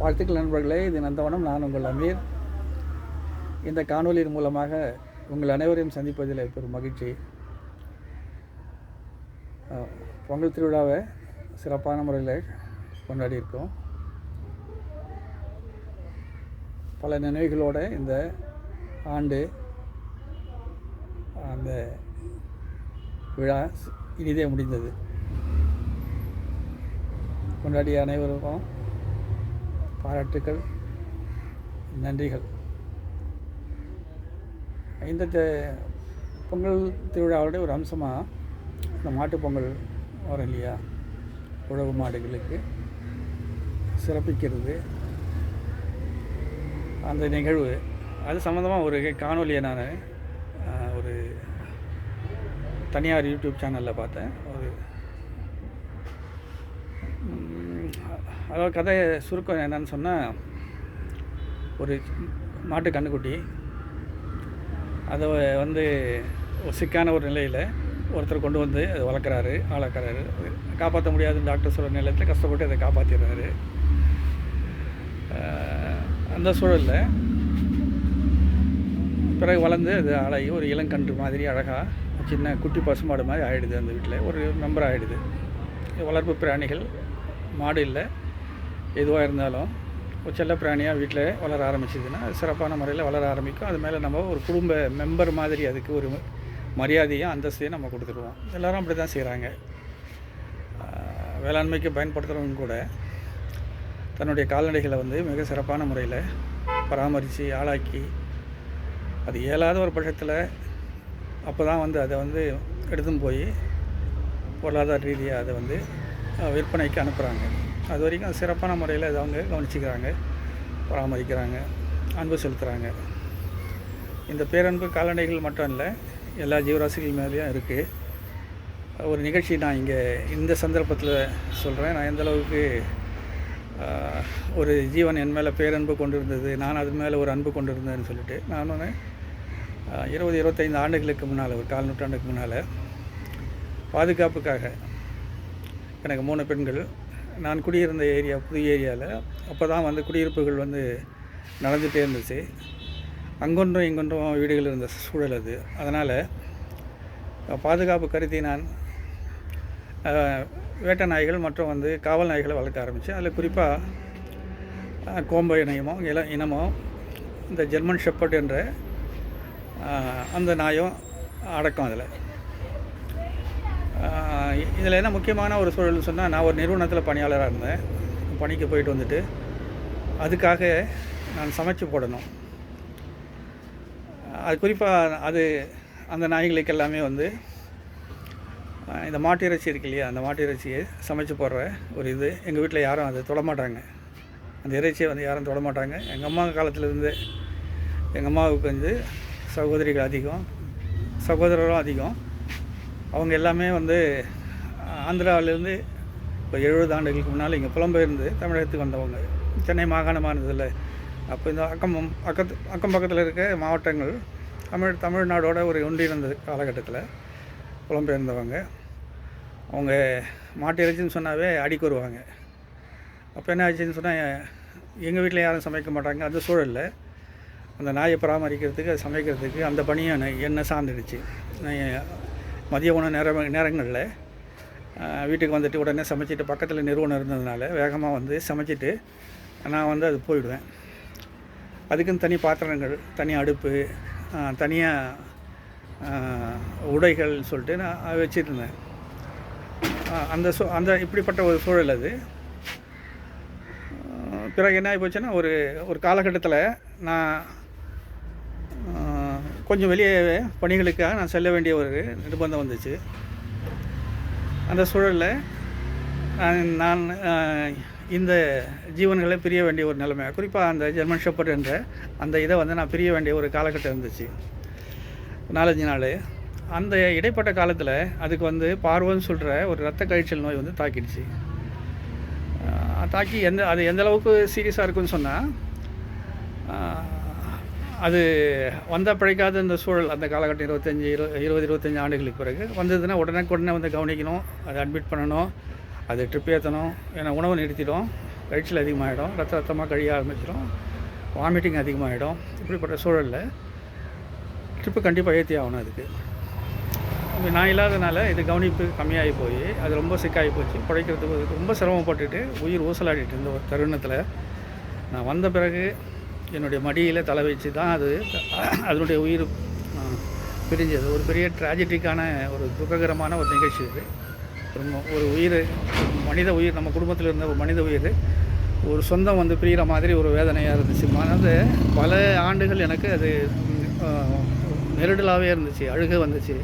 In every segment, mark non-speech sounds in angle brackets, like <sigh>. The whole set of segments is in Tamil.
வாழ்த்துக்கள் நண்பர்களே இது நந்தவனம் நான் உங்கள் அமீர். இந்த காணொலியின் மூலமாக உங்கள் அனைவரையும் சந்திப்பதில் பெரும் மகிழ்ச்சி. பொங்கல் திருவிழாவை சிறப்பான முறையில் கொண்டாடி இருக்கோம். பல நினைவுகளோடு இந்த ஆண்டு அந்த விழா இனிதே முடிந்தது. கொண்டாடிய அனைவருக்கும் பாராட்டுக்கள் நன்றிகள். இந்த பொங்கல் திருவிழாவுடைய ஒரு அம்சமாக இந்த மாட்டுப்பொங்கல் வரும் இல்லையா? உழவு மாடுகளுக்கு சிறப்பிக்கிறது. அந்த நிகழ்வு அது சம்மந்தமாக ஒரு காணொலியை நான் ஒரு தனியார் யூடியூப் சேனலில் பார்த்தேன் ஒரு ம், அதாவது கதை சுருக்கம் என்னன்னு சொன்னால் ஒரு மாட்டு கண்ணுக்குட்டி அதை வந்து ஒரு சிக்கான ஒரு நிலையில் ஒருத்தர் கொண்டு வந்து அதை வளர்க்குறாரு வளர்க்குறாரு காப்பாற்ற முடியாதுன்னு டாக்டர் சொல்கிற நிலையத்தில் கஷ்டப்பட்டு அதை காப்பாற்றிடுறாரு அந்த சூழலில் பிறகு வளர்ந்து அது ஆளாகி ஒரு இளங்கன்று மாதிரி அழகாக சின்ன குட்டி பசுமாடு மாதிரி ஆகிடுது அந்த வீட்டில். ஒரு மெம்பர் ஆகிடுது வளர்ப்பு பிராணிகள் மாடு இல்லை. எதுவாக இருந்தாலும் ஒரு செல்ல பிராணியாக வீட்டில் வளர ஆரம்பிச்சதுன்னா அது சிறப்பான முறையில் வளர ஆரம்பிக்கும். அது மேலே நம்ம ஒரு குடும்ப மெம்பர் மாதிரி அதுக்கு ஒரு மரியாதையும் அந்தஸ்தையும் நம்ம கொடுத்துருவோம். எல்லாரும் அப்படி தான் செய்கிறாங்க. வேளாண்மைக்கு பயன்படுத்துகிறவங்க கூட தன்னுடைய கால்நடைகளை வந்து மிக சிறப்பான முறையில் பராமரித்து ஆளாக்கி அது இயலாத ஒரு பட்சத்தில் அப்போ தான் வந்து அதை வந்து எடுத்துன்னு போய் பொருளாதார ரீதியாக அதை வந்து விற்பனைக்கு அனுப்புகிறாங்க. அது வரைக்கும் சிறப்பான முறையில் இதை அவங்க கவனிச்சிக்கிறாங்க பராமரிக்கிறாங்க அன்பு செலுத்துகிறாங்க இந்த பேரன்பு கால்நடைகள் மட்டும் இல்லை எல்லா ஜீவராசிகள் மேலேயும் இருக்குது ஒரு நிகழ்ச்சி நான் இங்கே இந்த சந்தர்ப்பத்தில் சொல்கிறேன் நான் எந்த அளவுக்கு ஒரு ஜீவன் என் மேலே பேரன்பு கொண்டு இருந்தது நான் அது மேலே ஒரு அன்பு கொண்டு இருந்தேன்னு சொல்லிட்டு நான் ஒன்று இருபது இருபத்தைந்து ஆண்டுகளுக்கு முன்னால் ஒரு கால் நூற்றாண்டுக்கு முன்னால் பாதுகாப்புக்காக எனக்கு மூணு பெண்கள் நான் குடியிருந்த ஏரியா புது ஏரியாவில் அப்போ தான் வந்து குடியிருப்புகள் வந்து நடந்துகிட்டே இருந்துச்சு. அங்கொன்றும் இங்கொன்றும் வீடுகள் இருந்த சூழல் அது. அதனால் பாதுகாப்பு கருதி நான் வேட்டை நாய்கள் மற்றும் வந்து காவல் நாய்களை வளர்க்க ஆரம்பித்தேன் அதில் குறிப்பாக கோம்பை இணையமோ இள இனமும் இந்த ஜெர்மன் ஷெப்பர்ட் என்ற அந்த நாயும் அடக்கம் அதில். இதில் என்ன முக்கியமான ஒரு சூழல்னு சொன்னால் நான் ஒரு நிறுவனத்தில் பணியாளராக இருந்தேன். பணிக்கு போயிட்டு வந்துட்டு அதுக்காக நான் சமைச்சு போடணும். அது குறிப்பாக அது அந்த நாய்களுக்கு எல்லாமே வந்து இந்த மாட்டு இறைச்சி இருக்கு இல்லையா அந்த மாட்டு இறைச்சியை சமைச்சு போடுற ஒரு இது. எங்கள் வீட்டில் யாரும் அதை தொடமாட்டாங்க. அந்த இறைச்சியை வந்து யாரும் தொடமாட்டாங்க. எங்கள் அம்மா காலத்துலேருந்து எங்கள் அம்மாவுக்கு வந்து சகோதரிகள் அதிகம் சகோதரரும் அதிகம். அவங்க எல்லாமே வந்து ஆந்திராவிலேருந்து இப்போ எழுபது ஆண்டுகளுக்கு முன்னால் இங்கே புலம்பெயர்ந்து தமிழகத்துக்கு வந்தவங்க. சென்னை மாகாணமாக அப்போ இந்த அக்கம் அக்கத்து அக்கம் பக்கத்தில் இருக்க மாவட்டங்கள் தமிழ் தமிழ்நாடோட ஒரு ஒன்றியிருந்த காலகட்டத்தில் புலம்பெயர்ந்தவங்க. அவங்க மாட்டு இறைச்சின்னு சொன்னாவே அடிக்கு வருவாங்க. அப்போ என்ன ஆச்சுன்னு சொன்னால் எங்கள் வீட்டில் யாரும் சமைக்க மாட்டாங்க. அந்த சூழலில் அந்த நாயை பராமரிக்கிறதுக்கு அதை சமைக்கிறதுக்கு அந்த பணியை என்னை- சார்ந்துடுச்சு. நான் மதிய உணவு நேர நேரங்களில் வீட்டுக்கு வந்துட்டு உடனே சமைச்சிட்டு பக்கத்தில் நிறுவனம் இருந்ததுனால வேகமாக வந்து சமைச்சிட்டு நான் வந்து அது போயிடுவேன். அதுக்குன்னு தனி பாத்திரங்கள் தனி அடுப்பு தனியாக உடைகள் சொல்லிட்டு நான் வச்சிருந்தேன். வச்சுருந்தேன் அந்த சூ அந்த இப்படிப்பட்ட ஒரு சூழல் அது. பிறகு என்ன ஆகி போச்சுன்னா ஒரு ஒரு காலகட்டத்தில் நான் கொஞ்சம் வெளியே பணிகளுக்காக நான் செல்ல வேண்டிய ஒரு நிர்பந்தம் வந்துச்சு. அந்த சூழலில் நான் இந்த ஜீவன்களை பிரிய வேண்டிய ஒரு நிலைமை. குறிப்பாக அந்த ஜெர்மன் ஷெப்பர்ட் என்ற அந்த இதை வந்து நான் பிரிய வேண்டிய ஒரு காலகட்டம் இருந்துச்சு. நாலஞ்சு நாள். அந்த இடைப்பட்ட காலத்தில் அதுக்கு வந்து பார்வன்னு சொல்கிற ஒரு ரத்த கழிச்சல் நோய் வந்து தாக்கிடுச்சு. தாக்கி எந்த அது எந்த அளவுக்கு சீரியஸாக இருக்குன்னு சொன்னால் அது வந்த பிழைக்காத இந்த சூழல் அந்த காலகட்டம் இருபத்தஞ்சி இரு இருபது இருபத்தஞ்சி ஆண்டுகளுக்கு பிறகு வந்ததுன்னா உடனே உடனே வந்து கவனிக்கணும் அதை அட்மிட் பண்ணணும் அது ட்ரிப் ஏற்றணும் ஏன்னா உணவு நிறுத்திடும் கழிச்சல் அதிகமாகிடும் ரத்த ரத்தமாக கழிய ஆரம்பிச்சிடும் வாமிட்டிங் அதிகமாகிடும் இப்படிப்பட்ட சூழலில் ட்ரிப்பு கண்டிப்பாக ஏற்றி ஆகணும் அதுக்கு. நான் இல்லாதனால இது கவனிப்பு கம்மியாகி போய் அது ரொம்ப சிக்காகி போச்சு. பிழைக்கிறதுக்கு ரொம்ப சிரமப்பட்டுட்டு உயிர் ஊசலாடிட்டு இருந்த ஒரு தருணத்தில் நான் வந்த பிறகு என்னுடைய மடியில் தலை வச்சு தான் அது அதனுடைய உயிர் பிரிஞ்சது. ஒரு பெரிய ட்ராஜடிக்கான ஒரு துக்ககரமான ஒரு நிகழ்ச்சி இது. ஒரு ஒரு உயிர் மனித உயிர் நம்ம குடும்பத்தில் இருந்த ஒரு மனித உயிர் ஒரு சொந்தம் வந்து பிரிகிற மாதிரி ஒரு வேதனையாக இருந்துச்சு. மனது பல ஆண்டுகள் எனக்கு அது நெருடலாகவே இருந்துச்சு அழுக வந்துச்சு.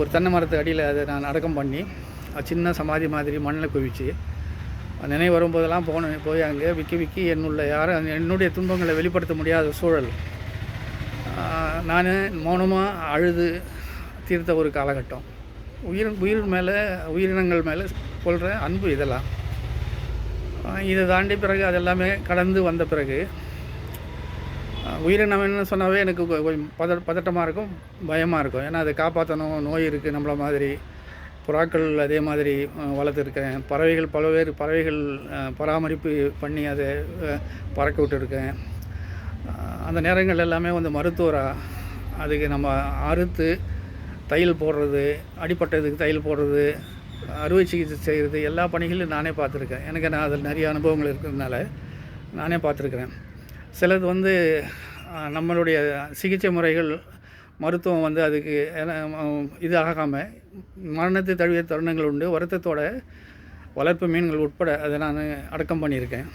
ஒரு தென்னை மரத்து அடியில் அதை நான் அடக்கம் பண்ணி சின்ன சமாதி மாதிரி மண்ணில் குவிச்சு நினைவு வரும்போதெல்லாம் போனேன். போய் அங்கே விக்கி விக்கி என்னுள்ள யாரும் என்னுடைய துன்பங்களை வெளிப்படுத்த முடியாத சூழல். நான் மௌனமாக அழுது தீர்த்த ஒரு காலகட்டம். உயிர் உயிர் மேலே உயிரினங்கள் மேலே கொள்கிற அன்பு இதெல்லாம். இதை தாண்டி பிறகு அதெல்லாமே கடந்து வந்த பிறகு உயிரினம் உயிரினம்னு சொன்னாவே எனக்கு கொஞ்சம் பத பதட்டமாக இருக்கும் பயமாக இருக்கும். ஏன்னா அதை காப்பாற்றணும் நோய் இருக்குது நம்மள மாதிரி. புறாக்கள் அதே மாதிரி வளர்த்துருக்கேன். பறவைகள் பல்வேறு பறவைகள் பராமரிப்பு பண்ணி அதை பறக்க விட்டுருக்கேன். அந்த நேரங்கள் எல்லாமே வந்து மருத்துவராக அதுக்கு நம்ம அறுத்து தையல் போடுறது அடிப்பட்டதுக்கு தையல் போடுறது அறுவை சிகிச்சை செய்கிறது எல்லா பணிகளும் நானே பார்த்துருக்கேன். எனக்கு நான் அதில் நிறைய அனுபவங்கள் இருக்கிறதுனால நானே பார்த்துருக்குறேன். சிலது வந்து நம்மளுடைய சிகிச்சை முறைகள் மருத்துவம் வந்து அதுக்கு இது ஆகாமல் மரணத்தை தழுவிய தருணங்கள் உண்டு. வருத்தத்தோட வளர்ப்பு மீன்கள் உட்பட அதை நான் அடக்கம் பண்ணியிருக்கேன்.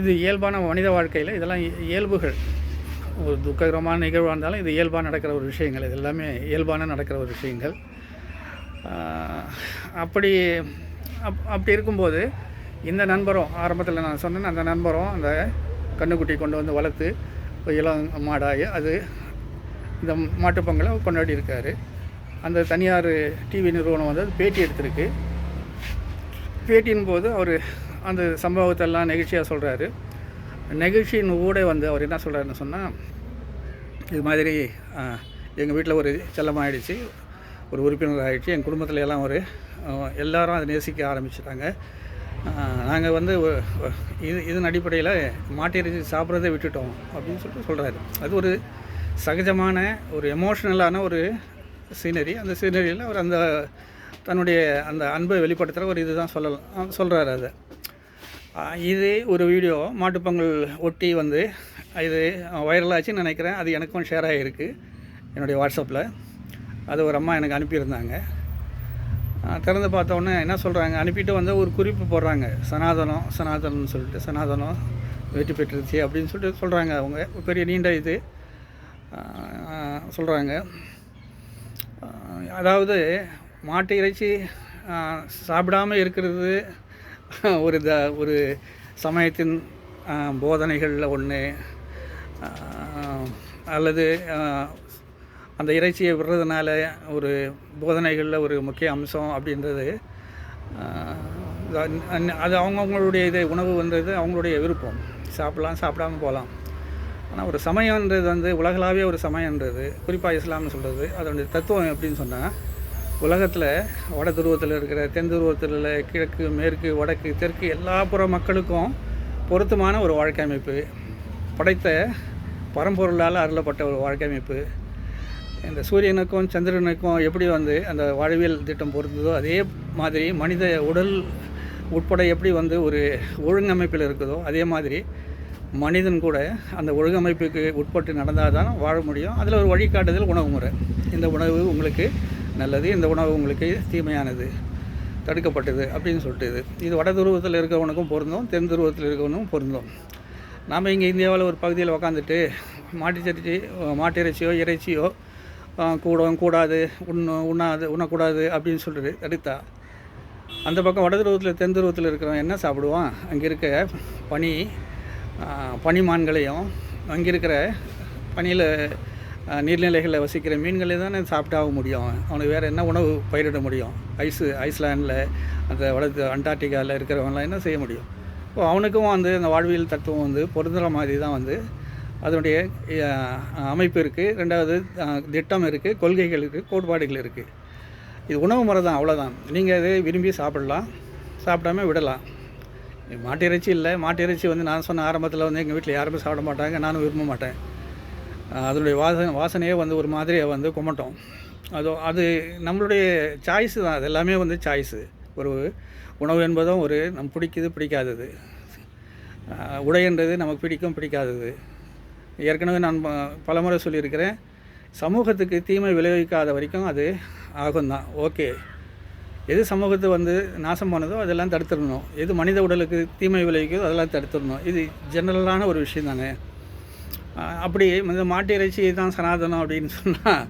இது இயல்பான மனித வாழ்க்கையில் இதெல்லாம் இயல்புகள். ஒரு துக்ககரமான நிகழ்வாக இருந்தாலும் இது இயல்பாக நடக்கிற ஒரு விஷயங்கள். இது எல்லாமே இயல்பான நடக்கிற ஒரு விஷயங்கள். அப்படி அப் அப்படி இருக்கும்போது இந்த நண்பரும் ஆரம்பத்தில் நான் சொன்னேன் அந்த நண்பரும் அந்த கண்ணுக்குட்டி கொண்டு வந்து வளர்த்து இளம் மாடாகி அது இந்த மாட்டுப்பொங்கலை கொண்டாடி இருக்காரு அந்த தனியார் டிவி நிறுவனம் வந்து அது பேட்டி எடுத்திருக்கு. பேட்டியின் போது அவர் அந்த சம்பவத்தெல்லாம் நெகிழ்ச்சியாக சொல்கிறாரு நெகிழ்ச்சியின் ஊடே வந்து அவர் என்ன சொல்கிறாருன்னு சொன்னால் இது மாதிரி எங்கள் வீட்டில் ஒரு செல்லமாயிடுச்சு ஒரு உறுப்பினர் ஆகிடுச்சு எங்கள் குடும்பத்தில் எல்லாம் ஒரு எல்லோரும் எல்லாரும் அதை நேசிக்க ஆரம்பிச்சிட்டாங்க. நாங்கள் வந்து இது இதன் அடிப்படையில் மாட்டிறைச்சி சாப்பிட்றதை விட்டுட்டோம் அப்படின்னு சொல்லிட்டு சொல்கிறாரு அது ஒரு சகஜமான ஒரு எமோஷ்னலான ஒரு சீனரி அந்த சீனரியில் அவர் அந்த தன்னுடைய அந்த அன்பை வெளிப்படுத்துகிற ஒரு இதுதான் சொல்லலாம் சொல்கிறாரு அதை. இது ஒரு வீடியோ மாட்டுப்பொங்கல் ஒட்டி வந்து இது வைரலாச்சுன்னு நினைக்கிறேன். அது எனக்கும் ஷேர் ஆகிருக்கு என்னுடைய வாட்ஸ்அப்பில் அது ஒரு அம்மா எனக்கு அனுப்பியிருந்தாங்க. திறந்து பார்த்தோன்னே என்ன சொல்கிறாங்க அனுப்பிட்டு வந்து ஒரு குறிப்பு போடுறாங்க. சனாதனம் சனாதனம்னு சொல்லிட்டு சனாதனம் வெற்றி பெற்றுருச்சு அப்படின்னு சொல்லிட்டு சொல்கிறாங்க அவங்க. பெரிய நீண்ட இது. சொல்கிறாங்க அதாவது மாட்டு இறைச்சி சாப்பிடாமல் சாப்பிடாம இருக்கிறது ஒரு த ஒரு சமயத்தின் போதனைகளில் ஒன்று அல்லது அந்த இறைச்சியை விடுறதுனால ஒரு போதனைகளில் ஒரு முக்கிய அம்சம் அப்படின்றது அது- அவங்கவுங்களுடைய இது உணவு வந்தது அவங்களுடைய விருப்பம். சாப்பிடலாம் சாப்பிடாம போகலாம். ஆனால் ஒரு சமயன்றது வந்து உலகளாவிய ஒரு சமயன்றது குறிப்பாக இஸ்லாம்னு சொல்கிறது அதனுடைய தத்துவம் எப்படின்னு சொன்னால் உலகத்தில் வட துருவத்தில் இருக்கிற தென் துருவத்தில் கிழக்கு மேற்கு வடக்கு தெற்கு எல்லா புற மக்களுக்கும் பொருத்தமான ஒரு வாழ்க்கை அமைப்பு. படைத்த பரம்பொருளால் அருளப்பட்ட ஒரு வாழ்க்கை அமைப்பு. இந்த சூரியனுக்கும் சந்திரனுக்கும் எப்படி வந்து அந்த வாழ்வியல் திட்டம் பொருந்ததோ அதே மாதிரி மனித உடல் உட்பட எப்படி வந்து ஒரு ஒழுங்கமைப்பில் இருக்குதோ அதே மாதிரி மனிதன் கூட அந்த ஒழுங்கமைப்புக்கு உட்பட்டு நடந்தால் தான் வாழ முடியும். அதில் ஒரு வழிகாட்டுதல் உணவு முறை. இந்த உணவு உங்களுக்கு நல்லது இந்த உணவு உங்களுக்கு தீமையானது தடுக்கப்பட்டது அப்படின்னு சொல்லிட்டு இது. இது வட துருவத்தில் இருக்கிறவனுக்கும் பொருந்தும் தென் துருவத்தில் இருக்கிறவனுக்கும் பொருந்தும். நாம் இங்கே இந்தியாவில் ஒரு பகுதியில் உக்காந்துட்டு மாட்டுச்சரிச்சி மாட்டிறைச்சியோ இறைச்சியோ இறைச்சியோ கூடும் கூடாது உண்ணு உண்ணாது உண்ணக்கூடாது அப்படின்னு சொல்லிட்டு தடுத்தா அந்த பக்கம் வட துருவத்தில் தென் துருவத்தில் இருக்கிறவன் என்ன சாப்பிடுவான்? அங்கே இருக்க பனி பனிமான்களையும் அங்கே இருக்கிற பனியில் நீர்நிலைகளில் வசிக்கிற மீன்களை தானே சாப்பிட்டாக முடியும். அவனுக்கு வேறு என்ன உணவு பயிரிட முடியும்? ஐஸு ஐஸ்லாண்டில் அந்த வட அண்டார்டிகாவில் இருக்கிறவங்களாம் என்ன செய்ய முடியும்? இப்போ அவனுக்கும் வந்து அந்த வாழ்வியல் தத்துவம் வந்து பொருந்துகிற மாதிரி தான் வந்து அதனுடைய அமைப்பு இருக்குது ரெண்டாவது திட்டம் இருக்குது கொள்கைகள் இருக்குது கோட்பாடுகள் இருக்குது இது உணவு முறை தான் அவ்வளோதான் நீங்கள் இதை விரும்பி சாப்பிடலாம். சாப்பிடாம விடலாம். மாட்டு இறைச்சி இல்லை. மாட்டு இறைச்சி வந்து நான் சொன்ன ஆரம்பத்தில் வந்து எங்கள் வீட்டில் யாருமே சாப்பிட மாட்டாங்க. நானும் விரும்ப மாட்டேன். அதனுடைய வாசனை வாசனையே வந்து ஒரு மாதிரியை வந்து குமட்டும். அது அது நம்மளுடைய சாய்ஸு தான். அது எல்லாமே வந்து சாய்ஸு ஒரு உணவு என்பதும் ஒரு நம்ம பிடிக்குது பிடிக்காதது. உடை உடைன்றது நமக்கு பிடிக்கும் பிடிக்காதது. ஏற்கனவே நான் ப- பலமுறை சொல்லியிருக்கிறேன். சமூகத்துக்கு தீமை விளைவிக்காத வரைக்கும் அது ஆகும் தான் ஓகே. எது சமூகத்தை வந்து நாசம் பண்ணதோ அதெல்லாம் தடுத்துடணும். எது மனித உடலுக்கு தீமை விளைவிக்குதோ அதெல்லாம் தடுத்துடணும். இது ஜெனரலான ஒரு விஷயம் தானே. அப்படி இந்த மாட்டு இறைச்சி தான் சனாதனம் அப்படின்னு சொன்னால்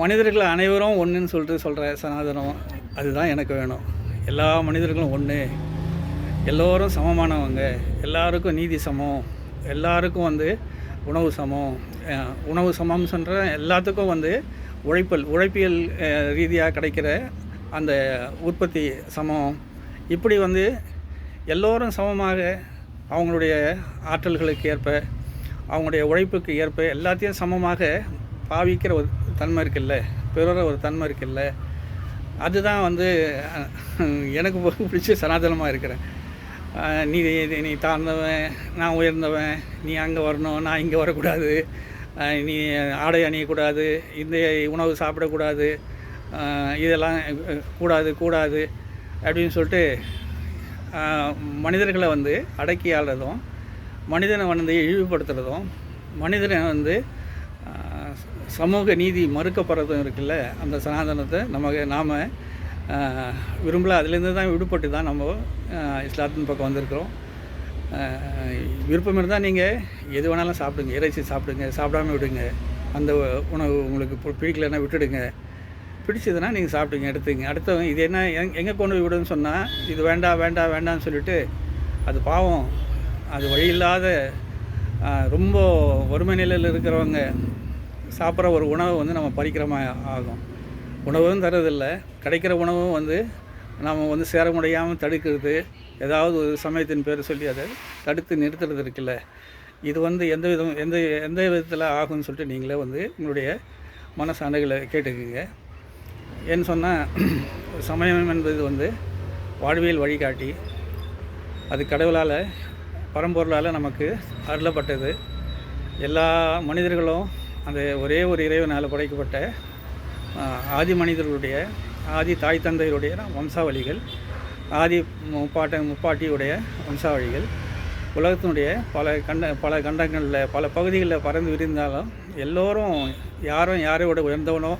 மனிதர்கள் அனைவரும் ஒன்றுன்னு சொல்லிட்டு சொல்கிற சனாதனம் அதுதான் எனக்கு வேணும். எல்லா மனிதர்களும் ஒன்று எல்லோரும் சமமானவங்க. எல்லாருக்கும் நீதி சமம். எல்லாருக்கும் வந்து உணவு சமம். உணவு சமம் சொல்கிற எல்லாத்துக்கும் வந்து உழைப்பல் உழைப்பியல் ரீதியாக கிடைக்கிற அந்த உற்பத்தி சமம். இப்படி வந்து எல்லோரும் சமமாக அவங்களுடைய ஆற்றல்களுக்கு ஏற்ப அவங்களுடைய உழைப்புக்கு ஏற்ப எல்லாத்தையும் சமமாக பாவிக்கிற ஒரு தன்மை இருக்குல்ல பிறர ஒரு தன்மை இருக்குல்ல. அதுதான் வந்து எனக்கு ரொம்ப பிடிச்ச சனாதனமாக இருக்கிறேன் நீ நீ- தாழ்ந்தவன் நான் உயர்ந்தவன் நீ அங்கே வரணும் நான் இங்கே வரக்கூடாது நீ ஆடை அணியக்கூடாது இந்த உணவு சாப்பிடக்கூடாது இதெல்லாம் கூடாது கூடாது அப்படின்னு சொல்லிட்டு மனிதர்களை வந்து அடக்கி ஆள்றதும் மனிதனை வந்து இழிவுபடுத்துறதும் மனிதனை வந்து சமூக நீதி மறுக்கப்படுறதும் இருக்குல்ல அந்த சனாதனத்தை நமக்கு நாம் விரும்பல. அதுலேருந்து தான் விடுபட்டு தான் நம்ம இஸ்லாத்தின் பக்கம் வந்திருக்கிறோம். விருப்பம் இருந்தால் நீங்கள் எது வேணாலும் சாப்பிடுங்க. இறைச்சி சாப்பிடுங்க. சாப்பிடாம விடுங்க. அந்த உணவு உங்களுக்கு பு- விட்டுடுங்க. பிடிச்சதுன்னா நீங்கள் சாப்பிட்டுங்க எடுத்துங்க. அடுத்தவங்க இது என்ன எங் எங்கே கொண்டு போய் விடுன்னு சொன்னால் இது வேண்டாம் வேண்டாம் வேண்டாம்னு சொல்லிட்டு அது பாவம். அது வழி இல்லாத ரொம்ப வறுமை நிலையில் இருக்கிறவங்க சாப்பிட்ற ஒரு உணவை வந்து நம்ம பறிக்கிறமா ஆகும். உணவும் தரதில்லை கிடைக்கிற உணவும் வந்து நம்ம வந்து சேர முடியாமல் தடுக்கிறது ஏதாவது ஒரு சமயத்தின் பேர் சொல்லி அதை தடுத்து நிறுத்துறது இருக்குல்ல. இது வந்து எந்த விதம் எந்த எந்த விதத்தில் ஆகும்னு சொல்லிட்டு நீங்களே வந்து உங்களுடைய மனசாண்டுகளை கேட்டுக்குங்க. ஏன்னு சொன்னால் சமயம் என்பது வந்து வாழ்வியல் வழிகாட்டி. அது கடவுளால் பரம்பொருளால் நமக்கு அருளப்பட்டது. எல்லா மனிதர்களும் அந்த ஒரே ஒரு இறைவனால் படைக்கப்பட்ட ஆதி மனிதர்களுடைய ஆதி தாய் தந்தையருடைய வம்சாவளிகள் ஆதி முப்பாட்ட முப்பாட்டியுடைய வம்சாவளிகள். உலகத்தினுடைய பல கண்ட பல கண்டங்களில் பல பகுதிகளில் பறந்து விரிந்தாலும் எல்லோரும் யாரும் யாரை விட உயர்ந்தவனோ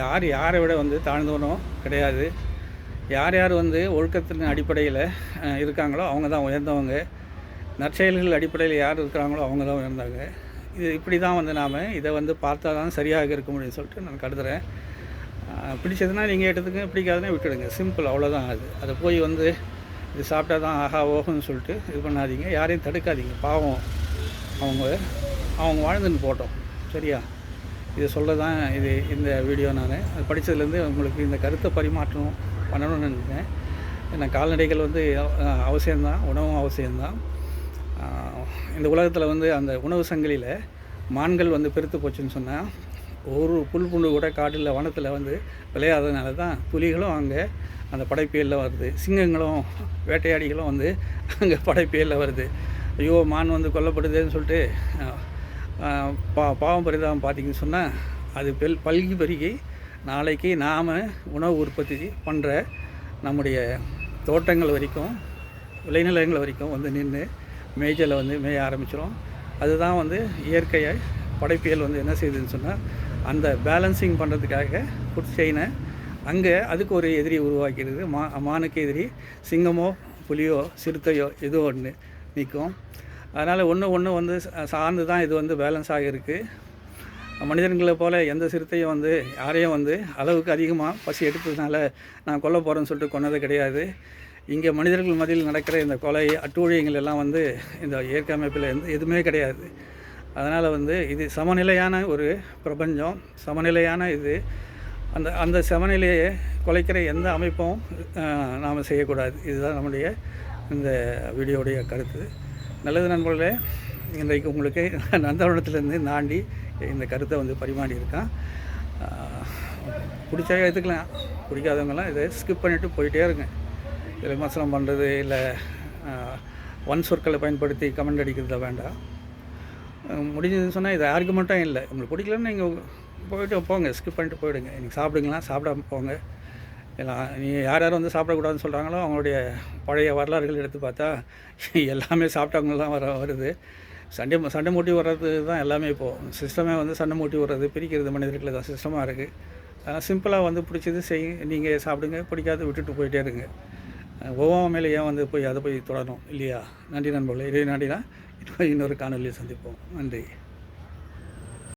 யார் யாரை விட வந்து தாழ்ந்தவனோ கிடையாது. யார் யார் வந்து ஒழுக்கத்தின் அடிப்படையில் இருக்காங்களோ அவங்க தான் உயர்ந்தவங்க. நற்செயல்கள் அடிப்படையில் யார் இருக்கிறாங்களோ அவங்க தான் உயர்ந்தாங்க. இது இப்படி தான் வந்து நாம் இதை வந்து பார்த்தா தான் சரியாக இருக்க முடியும்னு சொல்லிட்டு நான் கருதுகிறேன் பிடிச்சதுன்னா நீங்கள் எடுத்துக்க பிடிக்காதுன்னா விட்டுடுங்க. சிம்பிள் அவ்வளோதான் அது. அதை போய் வந்து இது சாப்பிட்டா தான் ஆஹா ஓகோன்னு சொல்லிட்டு இது பண்ணாதீங்க. யாரையும் தடுக்காதீங்க. பாவம். அவங்க அவங்க வாழ்ந்துன்னு போட்டோம். சரியா? இது சொல்ல தான் இது இந்த வீடியோ நான். அது படித்ததுலேருந்து உங்களுக்கு இந்த கருத்தை பரிமாற்றம் பண்ணணும்னு நினைக்கிறேன். ஏன்னா கால்நடைகள் வந்து அவசியம்தான் உணவும் அவசியம்தான். இந்த உலகத்தில் வந்து அந்த உணவு சங்கிலியில் மான்கள் வந்து பெருத்து போச்சுன்னு சொன்னால் ஒரு புல் புண்ணு கூட காட்டில் வனத்தில் வந்து விளையாததுனால தான் புலிகளும் அங்கே அந்த படைப்பியலில் வருது. சிங்கங்களும் வேட்டையாடிகளும் வந்து அங்கே படைப்பியலில் வருது. ஐயோ மான் வந்து கொல்லப்படுதுன்னு சொல்லிட்டு பா பாவம் பரிதாபம் பார்த்தீங்கன்னு சொன்னால் அது பெல் பல்கி பெருகி நாளைக்கு நாம் உணவு உற்பத்தி பண்ணுற நம்முடைய தோட்டங்கள் வரைக்கும் விளைநிலங்கள் வரைக்கும் வந்து நின்று மேய்ச்சலை வந்து மேய ஆரம்பிச்சிடும் அதுதான் வந்து இயற்கையை படைப்பியல் வந்து என்ன செய்யுதுன்னு சொன்னால் அந்த பேலன்சிங் பண்ணுறதுக்காக ஃபுட் செயினை அங்கே அதுக்கு ஒரு எதிரி உருவாக்கிறது. மா மானுக்கு எதிரி சிங்கமோ புலியோ சிறுத்தையோ ஏதோ ஒன்று நிற்கும் அதனால் ஒன்று ஒன்று வந்து சார்ந்து தான் இது வந்து பேலன்ஸ் ஆகிருக்கு மனிதர்களை போல் எந்த சிறுத்தையும் வந்து யாரையும் வந்து அளவுக்கு அதிகமாக பசி எடுத்ததுனால நான் கொல்ல போகிறேன்னு சொல்லிட்டு கொன்னது கிடையாது. இங்கே மனிதர்கள் மதியில் நடக்கிற இந்த கொலை அட்டூழியங்கள் எல்லாம் வந்து இந்த இயற்கை அமைப்பில் எந்த எதுவுமே கிடையாது. அதனால் வந்து இது சமநிலையான ஒரு பிரபஞ்சம். சமநிலையான இது. அந்த அந்த சமநிலையை குலைக்கிற எந்த அமைப்பும் நாம் செய்யக்கூடாது. இதுதான் நம்முடைய இந்த வீடியோடைய கருத்து. நல்லது நண்பர்களே இன்றைக்கு உங்களுக்கு <laughs> நந்தவனத்துலேருந்து தாண்டி இந்த கருத்தை வந்து பரிமாறி இருக்கான் பிடிச்சா எடுத்துக்கலாம். பிடிக்காதவங்கலாம் இதை ஸ்கிப் பண்ணிவிட்டு போயிட்டே இருங்க. இதில் விமர்சனம் பண்ணுறது இல்லை ஒன் சொற்களை பயன்படுத்தி கமெண்ட் அடிக்கிறத வேண்டாம். முடிஞ்சதுன்னு சொன்னால் இது ஆர்குமெண்ட்டும் இல்லை. உங்களுக்கு பிடிக்கலன்னு நீங்கள் போயிட்டு போங்க ஸ்கிப் பண்ணிட்டு போயிடுங்க. நீங்கள் சாப்பிடுங்களா? சாப்பிடாம போங்க. எல்லாம் நீ யார் யார் வந்து சாப்பிடக்கூடாதுன்னு சொல்கிறாங்களோ அவங்களுடைய பழைய வரலாறுகள் எடுத்து பார்த்தா எல்லாமே சாப்பிட்டவங்க தான் வர வருது. சண்டை சண்டை மூட்டி வர்றது தான் எல்லாமே இப்போது சிஸ்டமே வந்து சண்டை மூட்டி வர்றது பிரிக்கிறது மனிதர்களை தான் சிஸ்டமாக இருக்குது அதனால் சிம்பிளாக வந்து பிடிச்சது செய் நீங்கள் சாப்பிடுங்க பிடிக்காத விட்டுட்டு போயிட்டே இருங்க. ஒவ்வொரு மேலே ஏன் வந்து போய் அதை போய் தொடரணும்? இல்லையா? நன்றி நண்பர்களே இதே நன்றினா இன்னொரு காணொலியை சந்திப்போம். நன்றி.